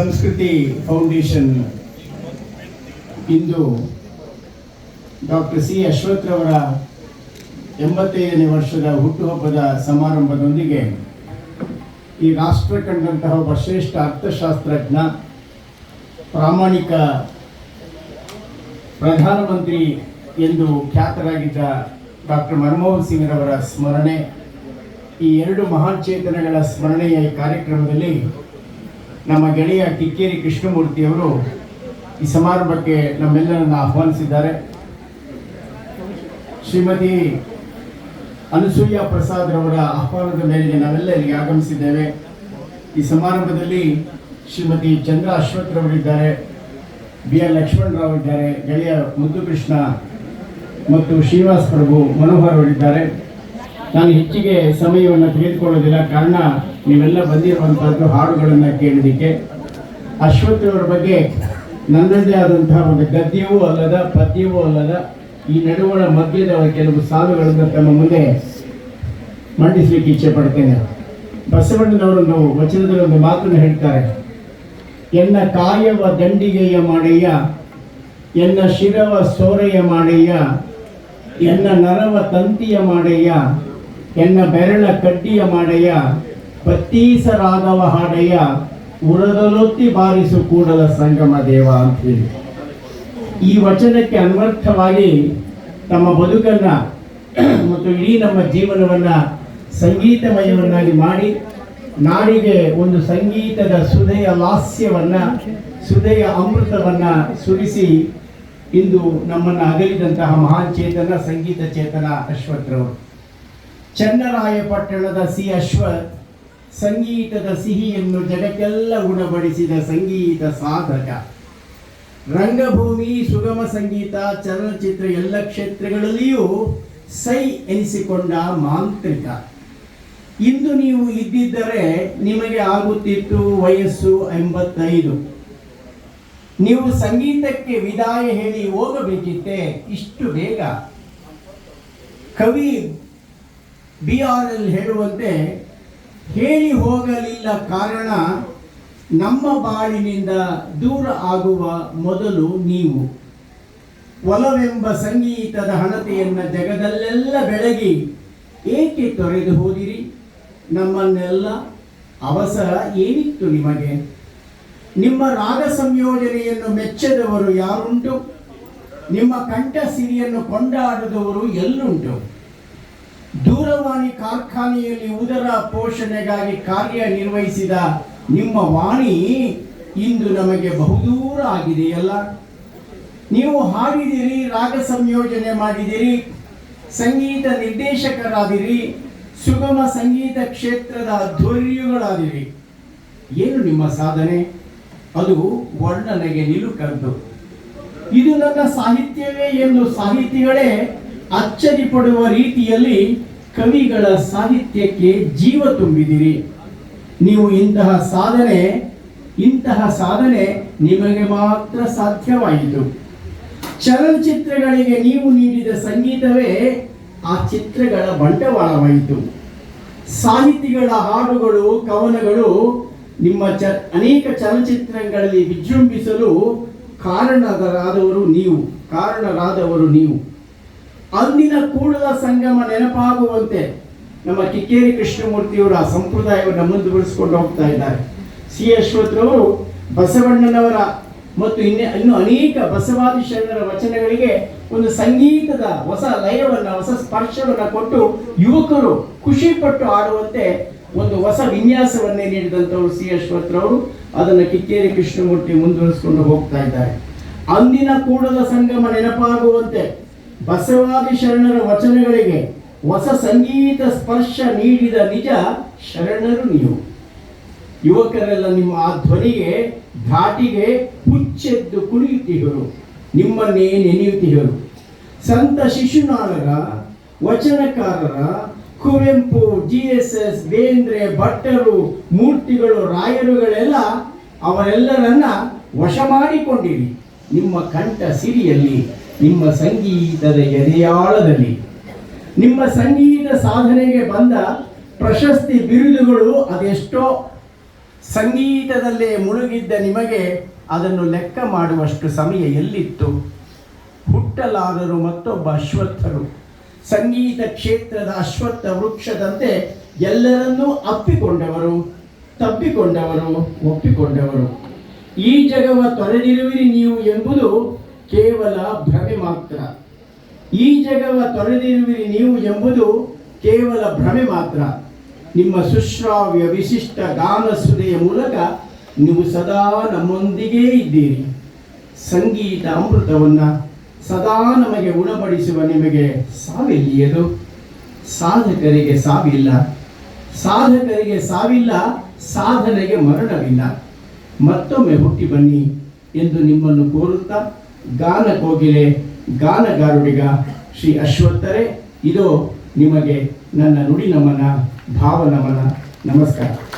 ಸಂಸ್ಕೃತಿ ಫೌಂಡೇಶನ್ ಇಂದು doctor C ಅಶ್ವಥ್ರವರ ಎಂಬತ್ತೈದನೇ ವರ್ಷದ ಹುಟ್ಟುಹಬ್ಬದ ಸಮಾರಂಭದೊಂದಿಗೆ ಈ ರಾಷ್ಟ್ರ ಕಂಡಂತಹ ಒಬ್ಬ ಶ್ರೇಷ್ಠ ಅರ್ಥಶಾಸ್ತ್ರಜ್ಞ, ಪ್ರಾಮಾಣಿಕ ಪ್ರಧಾನಮಂತ್ರಿ ಎಂದು ಖ್ಯಾತರಾಗಿದ್ದ ಡಾಕ್ಟರ್ ಮನಮೋಹನ್ ಸಿಂಗ್ರವರ ಸ್ಮರಣೆ, ಈ ಎರಡು ಮಹಾನ್ ಚೇತನಗಳ ಸ್ಮರಣೆಯ ಕಾರ್ಯಕ್ರಮದಲ್ಲಿ ನಮ್ಮ ಗೆಳೆಯ ಕಿಕ್ಕೇರಿ ಕೃಷ್ಣಮೂರ್ತಿಯವರು ಈ ಸಮಾರಂಭಕ್ಕೆ ನಮ್ಮೆಲ್ಲರನ್ನು ಆಹ್ವಾನಿಸಿದ್ದಾರೆ. ಶ್ರೀಮತಿ ಅನಸೂಯ ಪ್ರಸಾದ್ ರವರ ಆಹ್ವಾನದ ಮೇರೆಗೆ ನಾವೆಲ್ಲ ಇಲ್ಲಿಗೆ ಆಗಮಿಸಿದ್ದೇವೆ. ಈ ಸಮಾರಂಭದಲ್ಲಿ ಶ್ರೀಮತಿ ಚಂದ್ರ ಅಶ್ವಥ್ ರವರಿದ್ದಾರೆ, ಬಿ ಎಲ್ ಲಕ್ಷ್ಮಣ್ ರಾವ್ ಇದ್ದಾರೆ, ಗೆಳೆಯ ಮುದ್ದುಕೃಷ್ಣ ಮತ್ತು ಶ್ರೀನಿವಾಸ್ ಪ್ರಭು ಮನೋಹರ್ ಅವರಿದ್ದಾರೆ. ನಾನು ಹೆಚ್ಚಿಗೆ ಸಮಯವನ್ನು ತೆಗೆದುಕೊಳ್ಳೋದಿಲ್ಲ, ಕಾರಣ ನೀವೆಲ್ಲ ಬಂದಿರುವಂಥದ್ದು ಹಾಡುಗಳನ್ನು ಕೇಳಲಿಕ್ಕೆ. ಅಶ್ವಥಿಯವರ ಬಗ್ಗೆ ನನ್ನದೇ ಆದಂತಹ ಒಂದು ಗದ್ಯವೂ ಅಲ್ಲದ ಪದ್ಯವೂ ಅಲ್ಲದ ಈ ನಡುವಣ ಮಧ್ಯದ ಕೆಲವು ಸಾಲುಗಳನ್ನು ತಮ್ಮ ಮುಂದೆ ಮಂಡಿಸಲಿಕ್ಕೆ ಇಚ್ಛೆ ಪಡ್ತೇನೆ. ಬಸವಣ್ಣನವರು ನಾವು ವಚನದಲ್ಲಿ ಒಂದು ಮಾತನ್ನು ಹೇಳ್ತಾರೆ. ಎನ್ನ ಕಾಯವ ದಂಡಿಗೆಯ ಮಾಡಯ್ಯ, ಎನ್ನ ಶಿರವ ಸೋರೆಯ ಮಾಡಯ್ಯ, ಎನ್ನ ನರವ ತಂತಿಯ ಮಾಡಯ್ಯ, ಎನ್ನ ಬೆರಳ ಕಡ್ಡಿಯ ಮಾಡಯ್ಯ ಪತ್ತೀಸರಾಗವ ಹಾಡಯ್ಯ ಉರದಲೊತ್ತಿ ಬಾರಿಸು ಕೂಡಲ ಸಂಗಮ ದೇವ ಅಂತ ಹೇಳಿ ಈ ವಚನಕ್ಕೆ ಅನ್ವರ್ಥವಾಗಿ ತಮ್ಮ ಬದುಕನ್ನ ಮತ್ತು ಇಡೀ ನಮ್ಮ ಜೀವನವನ್ನ ಸಂಗೀತಮಯವನ್ನಾಗಿ ಮಾಡಿ, ನಾಡಿಗೆ ಒಂದು ಸಂಗೀತದ ಸುದಯ ಲಾಸ್ಯವನ್ನ ಸುದಯ ಅಮೃತವನ್ನ ಸುರಿಸಿ ಇಂದು ನಮ್ಮನ್ನು ಅಗಲಿದಂತಹ ಮಹಾನ್ ಚೇತನ, ಸಂಗೀತ ಚೇತನ ಅಶ್ವಥ್ರವರು ಚನ್ನರಾಯಪಟ್ಟಣದ ಸಿ ಅಶ್ವಥ್ ಸಂಗೀತದ ಸಿಹಿಯನ್ನು ಜಗಕ್ಕೆಲ್ಲ ಉಣಬಡಿಸಿದ ಸಂಗೀತ ಸಾಧಕ. ರಂಗಭೂಮಿ, ಸುಗಮ ಸಂಗೀತ, ಚಲನಚಿತ್ರ ಎಲ್ಲ ಕ್ಷೇತ್ರಗಳಲ್ಲಿಯೂ ಸೈ ಎನಿಸಿಕೊಂಡ ಮಾಂತ್ರಿಕ. ಇಂದು ನೀವು ಇದ್ದಿದ್ದರೆ ನಿಮಗೆ ಆಗುತ್ತಿತ್ತು ವಯಸ್ಸು ಎಂಬತ್ತೈದು. ನೀವು ಸಂಗೀತಕ್ಕೆ ವಿದಾಯ ಹೇಳಿ ಹೋಗಬೇಕಿತ್ತೆ ಇಷ್ಟು ಬೇಗ. ಕವಿ ಬಿ ಆರ್ ಎಲ್ ಹೇಳುವಂತೆ ಹೇಳಿ ಹೋಗಲಿಲ್ಲ ಕಾರಣ ನಮ್ಮ ಬಾಳಿನಿಂದ ದೂರ ಆಗುವ ಮೊದಲು ನೀವು. ಒಲವೆಂಬ ಸಂಗೀತದ ಹಣತೆಯನ್ನು ಜಗದಲ್ಲೆಲ್ಲ ಬೆಳಗಿ ಏಕೆ ತೊರೆದು ಹೋದಿರಿ? ನಮ್ಮನ್ನೆಲ್ಲ ಅವಸರ ಏನಿತ್ತು ನಿಮಗೆ? ನಿಮ್ಮ ರಾಗ ಸಂಯೋಜನೆಯನ್ನು ಮೆಚ್ಚದವರು ಯಾರುಂಟು? ನಿಮ್ಮ ಕಂಠ ಸಿರಿಯನ್ನು ಕೊಂಡಾಡದವರು ಎಲ್ಲುಂಟು? ದೂರವಾಣಿ ಕಾರ್ಖಾನೆಯಲ್ಲಿ ಉದರ ಪೋಷಣೆಗಾಗಿ ಕಾರ್ಯನಿರ್ವಹಿಸಿದ ನಿಮ್ಮ ವಾಣಿ ಇಂದು ನಮಗೆ ಬಹುದೂರ ಆಗಿದೆಯಲ್ಲ? ನೀವು ಹಾಡಿದಿರಿ, ರಾಗ ಸಂಯೋಜನೆ ಮಾಡಿದಿರಿ, ಸಂಗೀತ ನಿರ್ದೇಶಕರಾದಿರಿ, ಸುಗಮ ಸಂಗೀತ ಕ್ಷೇತ್ರದ ಧ್ವರ್ಯುಗಳಾದಿರಿ ಏನು ನಿಮ್ಮ ಸಾಧನೆ? ಅದು ವರ್ಣನೆಗೆ ನಿಲುಕದ್ದು. ಇದು ನನ್ನ ಸಾಹಿತ್ಯವೇ ಎಂದು ಸಾಹಿತಿಗಳೇ ಅಚ್ಚರಿ ಪಡುವ ರೀತಿಯಲ್ಲಿ ಕವಿಗಳ ಸಾಹಿತ್ಯಕ್ಕೆ ಜೀವ ತುಂಬಿದಿರಿ. ನೀವು ಇಂತಹ ಸಾಧನೆ ಇಂತಹ ಸಾಧನೆ ನಿಮಗೆ ಮಾತ್ರ ಸಾಧ್ಯವಾಯಿತು. ಚಲನಚಿತ್ರಗಳಿಗೆ ನೀವು ನೀಡಿದ ಸಂಗೀತವೇ ಆ ಚಿತ್ರಗಳ ಬಂಡವಾಳವಾಯಿತು. ಸಾಹಿತಿಗಳ ಹಾಡುಗಳು, ಕವನಗಳು ನಿಮ್ಮ ಚ, ಅನೇಕ ಚಲನಚಿತ್ರಗಳಲ್ಲಿ ವಿಜೃಂಭಿಸಲು ಕಾರಣರಾದವರು ನೀವು ಕಾರಣರಾದವರು ನೀವು. ಅಂದಿನ ಕೂಡಲ ಸಂಗಮ ನೆನಪಾಗುವಂತೆ ನಮ್ಮ ಕಿಕ್ಕೇರಿ ಕೃಷ್ಣಮೂರ್ತಿಯವರ ಸಂಪ್ರದಾಯವನ್ನು ಮುಂದುವರಿಸಿಕೊಂಡು ಹೋಗ್ತಾ ಇದ್ದಾರೆ. ಸಿ ಅಶ್ವಥ್ರವರು ಬಸವಣ್ಣನವರ ಮತ್ತು ಇನ್ನೇ ಇನ್ನು ಅನೇಕ ಬಸವಾದಿ ಶರಣರ ವಚನಗಳಿಗೆ ಒಂದು ಸಂಗೀತದ ಹೊಸ ಲಯವನ್ನ, ಹೊಸ ಸ್ಪರ್ಶವನ್ನ ಕೊಟ್ಟು ಯುವಕರು ಖುಷಿ ಪಟ್ಟು ಆಡುವಂತೆ ಒಂದು ಹೊಸ ವಿನ್ಯಾಸವನ್ನೇ ನೀಡಿದಂಥವ್ರು ಸಿ ಅಶ್ವಥ್ರವರು ಅದನ್ನು ಕಿಕ್ಕೇರಿ ಕೃಷ್ಣಮೂರ್ತಿ ಮುಂದುವರಿಸಿಕೊಂಡು ಹೋಗ್ತಾ ಇದ್ದಾರೆ. ಅಂದಿನ ಕೂಡಲ ಸಂಗಮ ನೆನಪಾಗುವಂತೆ ಬಸವಾದಿ ಶರಣರ ವಚನಗಳಿಗೆ ಹೊಸ ಸಂಗೀತ ಸ್ಪರ್ಶ ನೀಡಿದ ನಿಜ ಶರಣರು ನೀವು. ಯುವಕರೆಲ್ಲ ನಿಮ್ಮ ಆ ಧ್ವನಿಗೆ, ಘಾಟಿಗೆ ಹುಚ್ಚೆದ್ದು ಕುಣಿಯುತ್ತಿಹರು ನಿಮ್ಮನ್ನೇ ನೆನೆಯುತ್ತಿಹರು ಸಂತ ಶಿಶುನಾಳರ, ವಚನಕಾರರ, Kuvempu G S S Bendre, ಭಟ್ಟರು, ಮೂರ್ತಿಗಳು, ರಾಯರುಗಳೆಲ್ಲ ಅವರೆಲ್ಲರನ್ನ ವಶ ಮಾಡಿಕೊಂಡಿರಿ. ನಿಮ್ಮ ಕಂಠ ಸಿರಿಯಲ್ಲಿ ನಿಮ್ಮ ಸಂಗೀತದ ಎದೆಯಾಳದಲ್ಲಿ. ನಿಮ್ಮ ಸಂಗೀತ ಸಾಧನೆಗೆ ಬಂದ ಪ್ರಶಸ್ತಿ ಬಿರುದುಗಳು ಅದೆಷ್ಟೋ. ಸಂಗೀತದಲ್ಲೇ ಮುಳುಗಿದ್ದ ನಿಮಗೆ ಅದನ್ನು ಲೆಕ್ಕ ಮಾಡುವಷ್ಟು ಸಮಯ ಎಲ್ಲಿತ್ತು? ಹುಟ್ಟಲಾರರು ಮತ್ತೊಬ್ಬ ಅಶ್ವತ್ಥರು. ಸಂಗೀತ ಕ್ಷೇತ್ರದ ಅಶ್ವತ್ಥ ವೃಕ್ಷದಂತೆ ಎಲ್ಲರನ್ನೂ ಅಪ್ಪಿಕೊಂಡವರು ತಪ್ಪಿಕೊಂಡವರು ಒಪ್ಪಿಕೊಂಡವರು. ಈ ಜಗವ ತೊರೆದಿರುವಿರಿ ನೀವು ಎಂಬುದು ಕೇವಲ ಭ್ರಮೆ ಮಾತ್ರ. ಈ ಜಗವ ತೊರೆದಿರುವಿರಿ ನೀವು ಎಂಬುದು ಕೇವಲ ಭ್ರಮೆ ಮಾತ್ರ. ನಿಮ್ಮ ಸುಶ್ರಾವ್ಯ ವಿಶಿಷ್ಟ ಗಾನ ಸುದೆಯ ಮೂಲಕ ನೀವು ಸದಾ ನಮ್ಮೊಂದಿಗೇ ಇದ್ದೀರಿ. ಸಂಗೀತ ಅಮೃತವನ್ನು ಸದಾ ನಮಗೆ ಉಣಬಡಿಸುವ ನಿಮಗೆ ಸಾವಿಲ್ಲಿಯದು ಸಾಧಕರಿಗೆ ಸಾವಿಲ್ಲ. ಸಾಧಕರಿಗೆ ಸಾವಿಲ್ಲ, ಸಾಧನೆಗೆ ಮರಣವಿಲ್ಲ. ಮತ್ತೊಮ್ಮೆ ಹುಟ್ಟಿ ಬನ್ನಿ ಎಂದು ನಿಮ್ಮನ್ನು ಕೋರುತ್ತಾ ಗಾನ ಕೋಗಿಲೆ ಗಾನಗಾರುಡಿಗ ಶ್ರೀ ಅಶ್ವತ್ಥರೇ ಇದು ನಿಮಗೆ ನನ್ನ ನುಡಿ ನಮನ ಭಾವ ನಮನ ನಮಸ್ಕಾರ.